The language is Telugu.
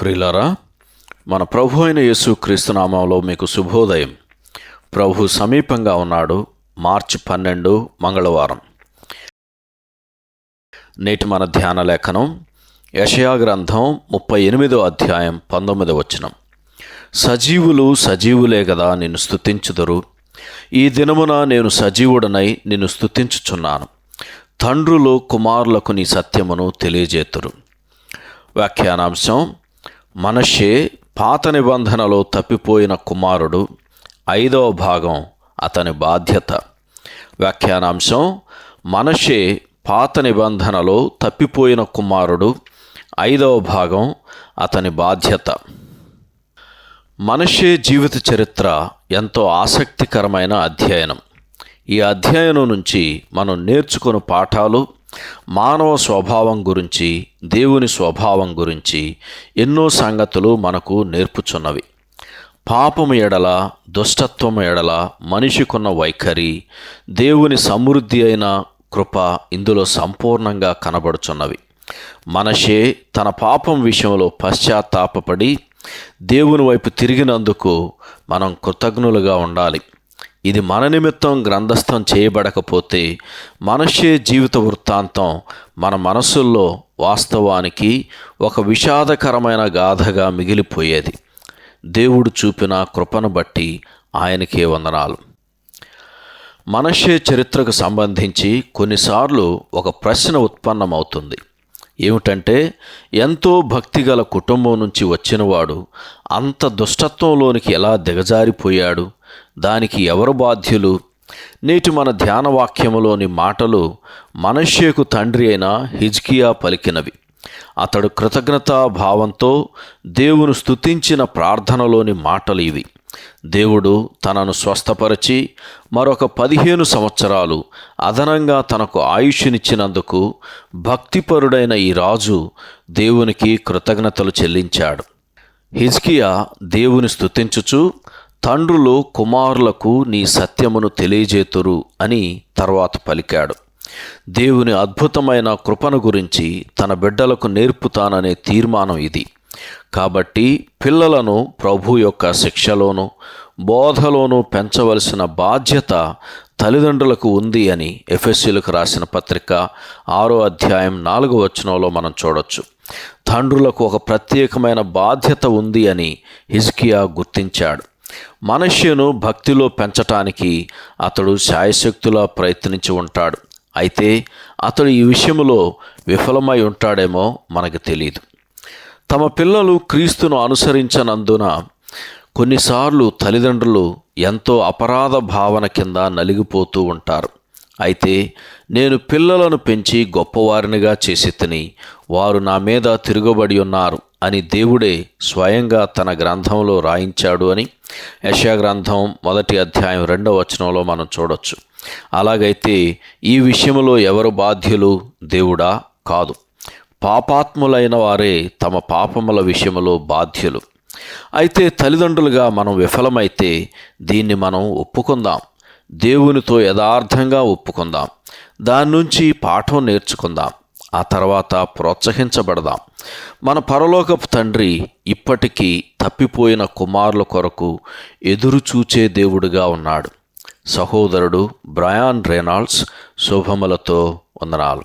ప్రిలరా మన ప్రభు అయిన యేసు క్రీస్తునామంలో మీకు శుభోదయం. ప్రభు సమీపంగా ఉన్నాడు మార్చి పన్నెండు మంగళవారం. నేటి మన ధ్యాన లేఖనం యషయా గ్రంథం ముప్పై ఎనిమిదో అధ్యాయం పంతొమ్మిదో వచనం. సజీవులు సజీవులే కదా నిన్ను స్థుతించుదరు ఈ దినమున నేను సజీవుడనై నిన్ను స్థుతించుచున్నాను తండ్రులు కుమారులకు నీ సత్యమును తెలియజేతురు. వ్యాఖ్యానాంశం మనషే పాత నిబంధనలో తప్పిపోయిన కుమారుడు ఐదవ భాగం అతని బాధ్యత. వ్యాఖ్యానాంశం మనషే పాత నిబంధనలో తప్పిపోయిన కుమారుడు ఐదవ భాగం అతని బాధ్యత. మనిషే జీవిత చరిత్ర ఎంతో ఆసక్తికరమైన అధ్యయనం. ఈ అధ్యయనం నుంచి మనం నేర్చుకుని పాఠాలు మానవ స్వభావం గురించి దేవుని స్వభావం గురించి ఎన్నో సంగతులు మనకు నేర్పుచున్నవి. పాపము ఎడల దుష్టత్వము ఎడల మనిషికున్న వైఖరి దేవుని సమృద్ధి అయిన కృప ఇందులో సంపూర్ణంగా కనబడుచున్నవి. మనషే తన పాపం విషయంలో పశ్చాత్తాపపడి దేవుని వైపు తిరిగినందుకు మనం కృతజ్ఞులుగా ఉండాలి. ఇది మన నిమిత్తం గ్రంథస్థం చేయబడకపోతే మనషే జీవిత వృత్తాంతం మన మనసుల్లో వాస్తవానికి ఒక విషాదకరమైన గాథగా మిగిలిపోయేది. దేవుడు చూపిన కృపను బట్టి ఆయనకే వందనాలు. మనషే చరిత్రకు సంబంధించి కొన్నిసార్లు ఒక ప్రశ్న ఉత్పన్నమవుతుంది. ఏమిటంటే ఎంతో భక్తిగల కుటుంబం నుంచి వచ్చినవాడు అంత దుష్టత్వంలోనికి ఎలా దిగజారిపోయాడు? దానికి ఎవరు బాధ్యులు? నేటి మన ధ్యానవాక్యములోని మాటలు మనష్యకు తండ్రి అయిన హిజ్కియా పలికినవి. అతడు కృతజ్ఞతా భావంతో దేవుని స్థుతించిన ప్రార్థనలోని మాటలు ఇవి. దేవుడు తనను స్వస్థపరిచి మరొక పదిహేను సంవత్సరాలు అదనంగా తనకు ఆయుష్నిచ్చినందుకు భక్తిపరుడైన ఈ రాజు దేవునికి కృతజ్ఞతలు చెల్లించాడు. హిజ్కియా దేవుని స్థుతించుచు తండ్రులు కుమారులకు నీ సత్యమును తెలియజేతురు అని తర్వాత పలికాడు. దేవుని అద్భుతమైన కృపను గురించి తన బిడ్డలకు నేర్పుతాననే తీర్మానం ఇది. కాబట్టి పిల్లలను ప్రభు యొక్క శిక్షలోను బోధలోనూ పెంచవలసిన బాధ్యత తల్లిదండ్రులకు ఉంది అని ఎఫ్ఎస్సీలకు రాసిన పత్రిక ఆరో అధ్యాయం నాలుగో వచనంలో మనం చూడొచ్చు. తండ్రులకు ఒక ప్రత్యేకమైన బాధ్యత ఉంది అని హిజ్కియా గుర్తించాడు. మనుష్యును భక్తిలో పెంచటానికి అతడు శాయశక్తులా ప్రయత్నించి ఉంటాడు. అయితే అతడు ఈ విషయంలో విఫలమై ఉంటాడేమో మనకు తెలియదు తమ పిల్లలు క్రీస్తును అనుసరించనందున కొన్నిసార్లు తల్లిదండ్రులు ఎంతో అపరాధ భావన కింద నలిగిపోతూ ఉంటారు. అయితే నేను పిల్లలను పెంచి గొప్పవారినిగా చేసి తిని వారు నా మీద తిరుగుబడి ఉన్నారు అని దేవుడే స్వయంగా తన గ్రంథంలో రాయించాడు అని యశాగ్రంథం మొదటి అధ్యాయం రెండవ వచనంలో మనం చూడొచ్చు. అలాగైతే ఈ విషయంలో ఎవరు బాధ్యులు? దేవుడా? కాదు. పాపాత్ములైన వారే తమ పాపముల విషయంలో బాధ్యులు. అయితే తల్లిదండ్రులుగా మనం విఫలమైతే దీన్ని మనం ఒప్పుకుందాం. దేవునితో యథార్థంగా ఒప్పుకుందాం. దాని నుంచి పాఠం నేర్చుకుందాం. ఆ తర్వాత ప్రోత్సహించబడదాం. మన పరలోకపు తండ్రి ఇప్పటికీ తప్పిపోయిన కుమారుల కొరకు ఎదురుచూచే దేవుడుగా ఉన్నాడు. సహోదరుడు బ్రయాన్ రేనాల్డ్స్ శుభములతో వందనాలు.